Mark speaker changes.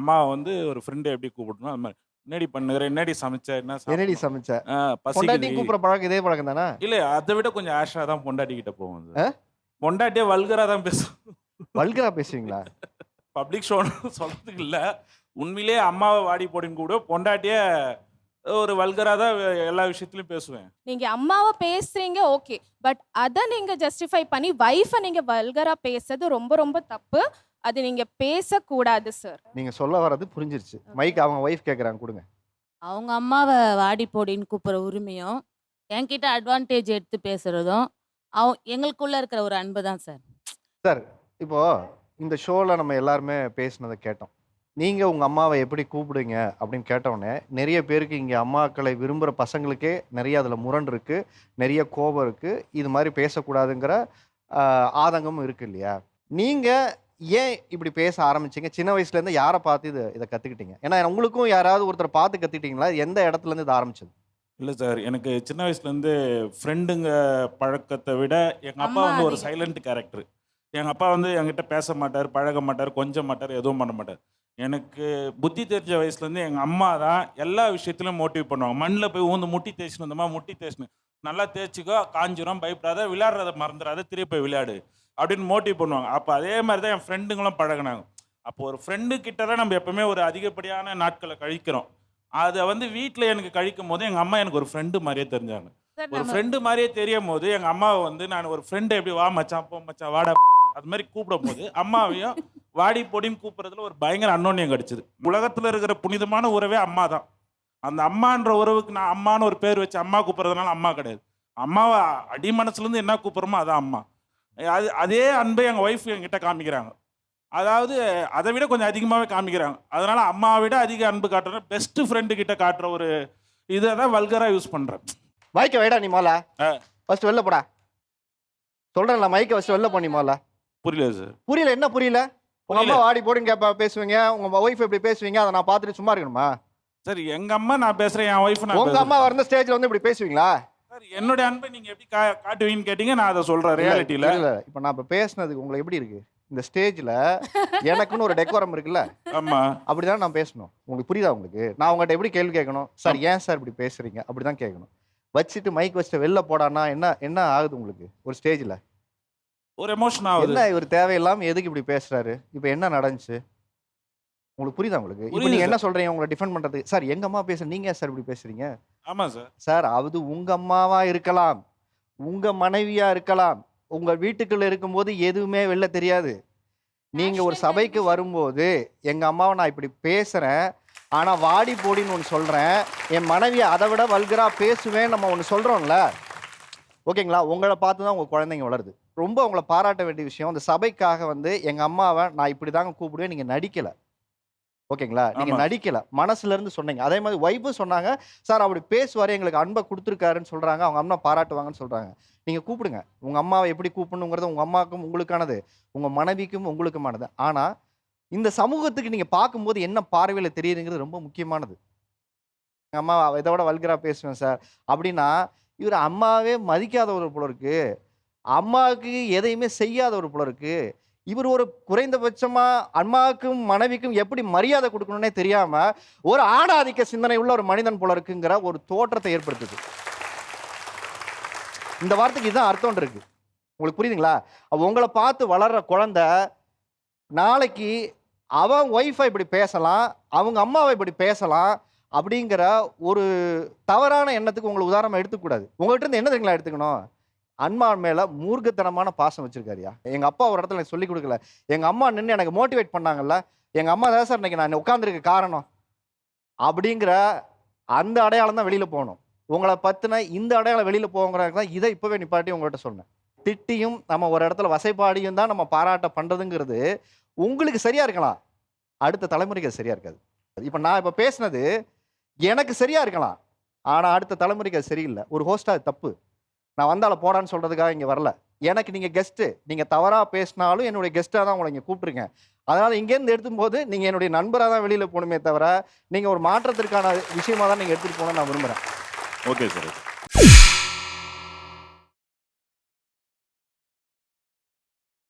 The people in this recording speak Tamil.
Speaker 1: அம்மாவை வந்து ஒரு ஃப்ரெண்டு எப்படி கூப்பிடணும் அது மாதிரி. என்னடி பண்ணுகிற என்னடி சமைச்ச? என்ன
Speaker 2: என்னடி? சமைச்ச? பொண்டாட்டி
Speaker 1: பசிக்குது.
Speaker 2: கூப்பிடுற பழக்கம் இதே பழக்கம் தானே?
Speaker 1: இல்ல அதை விட கொஞ்சம் ஆஷா தான் பொண்டாட்டி கிட்ட போவோம் பொண்டாட்டியே வல்கரா தான் பேசும்.
Speaker 2: வல்கரா பேசுவீங்களா?
Speaker 1: பப்ளிக் ஷோன்னு சொல்றதுக்கு இல்ல. உண்மையிலேயே அம்மாவை வாடி போடின்னு கூட பொண்டாட்டியே ஒரு வல்கரா தான் எல்லா விஷயத்துலயும் பேசுவேன்.
Speaker 3: நீங்க அம்மாவை பேசுறீங்க ஓகே. பட் அதை நீங்க ஜஸ்டிஃபை பண்ணி வைஃபை நீங்க வல்கரா பேசுறது ரொம்ப ரொம்ப தப்பு. அது நீங்க பேசக்கூடாது சார்
Speaker 2: நீங்க சொல்ல வர்றது புரிஞ்சிருச்சு. மைக் அவங்க ஒய்ஃப் கேக்குறாங்க கொடுங்க.
Speaker 4: அவங்க அம்மாவை வாடி போடின்னு கூப்பிட்ற உரிமையும் என்கிட்ட அட்வான்டேஜ் எடுத்து பேசுறதும் அவ எங்களுக்குள்ள இருக்கிற ஒரு அன்பு தான் சார்
Speaker 2: சார் இப்போ இந்த ஷோல நம்ம எல்லாருமே பேசினதை கேட்டோம். நீங்க உங்க அம்மாவை எப்படி கூப்பிடுங்க அப்படின்னு கேட்டோடனே நிறைய பேருக்கு இங்க அம்மாக்களை விரும்புற பசங்களுக்கே நிறைய அதுல முரண் இருக்கு நிறைய கோபம் இருக்கு. இது மாதிரி பேசக்கூடாதுங்கிற ஆதங்கமும் இருக்கு இல்லையா? நீங்க ஏன் இப்படி பேச ஆரம்பிச்சீங்க? சின்ன வயசுல இருந்து யாரை பார்த்து இது இதை கத்துக்கிட்டீங்க? ஏன்னா உங்களுக்கும் யாராவது ஒருத்தரை பார்த்து கத்துக்கிட்டீங்களா? எந்த இடத்துல இருந்து இது ஆரம்பிச்சது?
Speaker 1: இல்ல சார் எனக்கு சின்ன வயசுல இருந்து ஃப்ரெண்டுங்க பழக்கத்தை விட எங்க அப்பா வந்து ஒரு. சைலண்ட் கேரக்டர் எங்க அப்பா வந்து என்கிட்ட பேச மாட்டார் பழக மாட்டார் கொஞ்சம் மாட்டார் எதுவும் பண்ண மாட்டார். எனக்கு புத்தி தெரிஞ்ச வயசுல இருந்து எங்க அம்மா தான் எல்லா விஷயத்திலும் மோட்டிவ் பண்ணுவாங்க. மண்ணில் போய் ஊந்து முட்டி தேய்ச்சின்னு வந்தோமா முட்டி தேய்ச்சின்னு. நல்லா தேய்ச்சிக்கோ காஞ்சிரும் பயப்படாத விளையாடுறத மறந்துடாத திருப்பி போய் விளையாடு அப்படின்னு மோட்டிவ் பண்ணுவாங்க. அப்போ அதே மாதிரி தான் என் ஃப்ரெண்டுங்களும் பழகுனாங்க. அப்போ ஒரு ஃப்ரெண்டு கிட்ட தான் நம்ம எப்பவுமே ஒரு அதிகப்படியான நாட்களை கழிக்கிறோம். அதை வந்து வீட்டில் எனக்கு கழிக்கும் போது எங்கள் அம்மா எனக்கு ஒரு ஃப்ரெண்டு மாதிரியே தெரிஞ்சாங்க. ஒரு ஃப்ரெண்டு மாதிரியே தெரியும் போது எங்கள் அம்மாவை வந்து நான் ஒரு ஃப்ரெண்டு எப்படி வா மச்சான் போ மச்சான் வாடா அது மாதிரி கூப்பிடும் போது அம்மாவையும் வாடி பொடின்னு கூப்பிட்றதுல ஒரு பயங்கர அன்னோன்யம் கிடைச்சிது. உலகத்தில் இருக்கிற புனிதமான உறவே அம்மா தான். அந்த அம்மான்ற உறவுக்கு நான் அம்மான்னு ஒரு பேர் வச்சு அம்மா கூப்பிட்றதுனால அம்மா கிடையாது. அம்மாவை அடி மனசுலேருந்து என்ன கூப்பிட்றோமோ அதான் அம்மா. அது அதே அன்பை எங்கள் ஒய்ஃப் என்கிட்ட காமிக்கிறாங்க. அதாவது அதை விட கொஞ்சம் அதிகமாகவே காமிக்கிறாங்க. அதனால அம்மாவை விட அதிக அன்பு காட்டுற பெஸ்ட் ஃப்ரெண்டு கிட்ட காட்டுற ஒரு இதை தான் வல்கராக யூஸ் பண்ணுறேன்
Speaker 2: மைக்கை வைடா நீ மோல. ஃபர்ஸ்ட் வெளில போடா. சொல்றேன்ல மைக்கை ஃபர்ஸ்ட் வெளில போ நீ மோல
Speaker 1: புரியல சார்
Speaker 2: புரியல என்ன புரியல? உங்க அம்மா. வாடி போடுன்னு கேப்ப பேசுவீங்க. உங்க ஒய்ஃப் எப்படி பேசுவீங்க? அதை நான் பார்த்துட்டு சும்மா இருக்கணுமா?
Speaker 1: சரி எங்க அம்மா நான் பேசுறேன் என் ஒய்ஃப் நான்
Speaker 2: உங்க. அம்மா வரந்த ஸ்டேஜ்ல வந்து இப்படி பேசுவீங்களா?
Speaker 1: சார் என்னுடைய அன்பை நீங்க எப்படி காட்டுவீங்கன்னு கேட்டீங்க நான் அதை சொல்றேன் ரியாலிட்டியில
Speaker 2: இல்ல இப்ப நான் இப்ப பேசுனதுக்கு உங்களுக்கு எப்படி இருக்கு? இந்த ஸ்டேஜ்ல எனக்குன்னு ஒரு டெக்கோரம் இருக்குல்ல?
Speaker 1: ஆமா.
Speaker 2: அப்படிதான் நான் பேசணும். உங்களுக்கு புரியுதா உங்களுக்கு? நான் உங்கள்கிட்ட எப்படி கேள்வி கேட்கணும்? சார் ஏன் சார் இப்படி பேசுறீங்க? அப்படிதான் கேட்கணும். வச்சுட்டு மைக் வச்சுட்டு வெளில போடானா என்ன என்ன ஆகுது உங்களுக்கு ஒரு ஸ்டேஜ்ல
Speaker 1: ஒரு எமோஷன் ஆகுது.
Speaker 2: என்ன இவர் தேவையில்லாம எதுக்கு இப்படி பேசுறாரு? இப்போ என்ன நடந்துச்சு? உங்களுக்கு புரியுதா உங்களுக்கு? இப்போ
Speaker 1: புரியுது
Speaker 2: நீங்க என்ன சொல்றீங்க? உங்களை டிஃபெண்ட் பண்றதுக்கு. சார் எங்க அம்மா பேச நீங்க ஏன் சார் இப்படி பேசுறீங்க?
Speaker 1: ஆமா சார்
Speaker 2: சார் அது உங்க அம்மாவா இருக்கலாம். உங்க மனைவியா இருக்கலாம். உங்க வீட்டுக்குள்ள இருக்கும்போது எதுவுமே வெளில தெரியாது. நீங்க ஒரு சபைக்கு வரும்போது எங்க அம்மாவை நான் இப்படி பேசுறேன். ஆனா வாடி போடின்னு ஒன்று சொல்றேன். என் மனைவியை அதை விட வல்கரா பேசுவேன் நம்ம ஒன்று சொல்றோம்ல. ஓகேங்களா? உங்களை பார்த்து தான் உங்க குழந்தைங்க வளருது. ரொம்ப உங்களை பாராட்ட வேண்டிய விஷயம் அந்த சபைக்காக வந்து எங்க அம்மாவை நான் இப்படி தாங்க கூப்பிடுவேன் நீங்க நடிக்கல. ஓகேங்களா? நீங்க
Speaker 1: ஆமா.
Speaker 2: நடிக்கல. மனசுல இருந்து சொன்னீங்க. அதே மாதிரி ஒய்ஃபும் சொன்னாங்க சார் அப்படி பேசுவாரு எங்களுக்கு அன்பை கொடுத்துருக்காருன்னு சொல்றாங்க அவங்க அம்மா பாராட்டுவாங்கன்னு சொல்றாங்க. நீங்க கூப்பிடுங்க. உங்க அம்மாவை எப்படி கூப்பிடணுங்கிறது உங்க அம்மாவுக்கும் உங்களுக்கானது உங்க மனைவிக்கும் உங்களுக்குமானது. ஆனா இந்த சமூகத்துக்கு நீங்க பார்க்கும்போது என்ன பார்வையில தெரியுதுங்கிறது ரொம்ப முக்கியமானது. எங்க அம்மா இதை விட வல்கரா பேசுவேன் சார். அப்படின்னா இவர் அம்மாவே மதிக்காத ஒரு போல இருக்கு. அம்மாவுக்கு எதையுமே செய்யாத ஒரு போல இருக்கு இவர் ஒரு குறைந்தபட்சமா அம்மாவுக்கும் மனைவிக்கும் எப்படி மரியாதை கொடுக்கணும்னே தெரியாம ஒரு ஆணாதிக்க சிந்தனை உள்ள ஒரு மனிதன் போல இருக்குங்கிற ஒரு தோற்றத்தை ஏற்படுத்துது. இந்த வார்த்தைக்கு இதுதான் அர்த்தம் இருக்கு. உங்களுக்கு புரியுதுங்களா? உங்களை பார்த்து வளர்ற குழந்த நாளைக்கு அவன் ஒய்ஃபை இப்படி பேசலாம் அவங்க அம்மாவை இப்படி பேசலாம் அப்படிங்கிற ஒரு தவறான எண்ணத்துக்கு உங்களுக்கு உதாரணமாக எடுத்துக்கூடாது உங்கள்கிட்ட இருந்து என்ன தெரியுங்களா எடுத்துக்கணும்? அன்மான் மேல மூர்க்கத்தனமான பாசம் வச்சிருக்காருயா எங்க அப்பா ஒரு இடத்துல எனக்கு சொல்லி கொடுக்கல. எங்க அம்மா நின்று எனக்கு மோட்டிவேட் பண்ணாங்கல்ல எங்க அம்மா தான் சார் இன்னைக்கு நான் உட்காந்துருக்க காரணம். அப்படிங்கிற அந்த அடையாளம் தான் வெளியில போகணும். உங்களை பத்தின இந்த அடையாளம் வெளியில போங்கிறது தான் இதை இப்பவே நிப்பாட்டி உங்கள்கிட்ட சொன்னேன். திட்டியும் நம்ம ஒரு இடத்துல வசைப்பாடியும் தான் நம்ம பாராட்ட பண்றதுங்கிறது உங்களுக்கு சரியா இருக்கலாம். அடுத்த தலைமுறைக்கு அது சரியா இருக்காது. இப்போ நான் இப்போ பேசுனது எனக்கு சரியா இருக்கலாம். ஆனா அடுத்த தலைமுறைக்கு அது சரியில்லை. ஒரு ஹோஸ்டா அது தப்பு. நான் வந்தால போடான்னு சொல்றதுக்காக இங்கே வரல. எனக்கு நீங்கள் கெஸ்ட்டு நீங்கள் தவறாக பேசினாலும் என்னுடைய கெஸ்ட்டாக தான் உங்களை இங்கே கூப்பிட்டுருக்கேன். அதனால் இங்கேருந்து எடுத்தும் போது நீங்கள் என்னுடைய நண்பராக தான் வெளியில் போகணுமே தவிர நீங்கள் ஒரு மாற்றத்திற்கான விஷயமாக தான் நீங்கள் எடுத்துகிட்டு போகணும்னு நான் விரும்புகிறேன்
Speaker 1: ஓகே சார்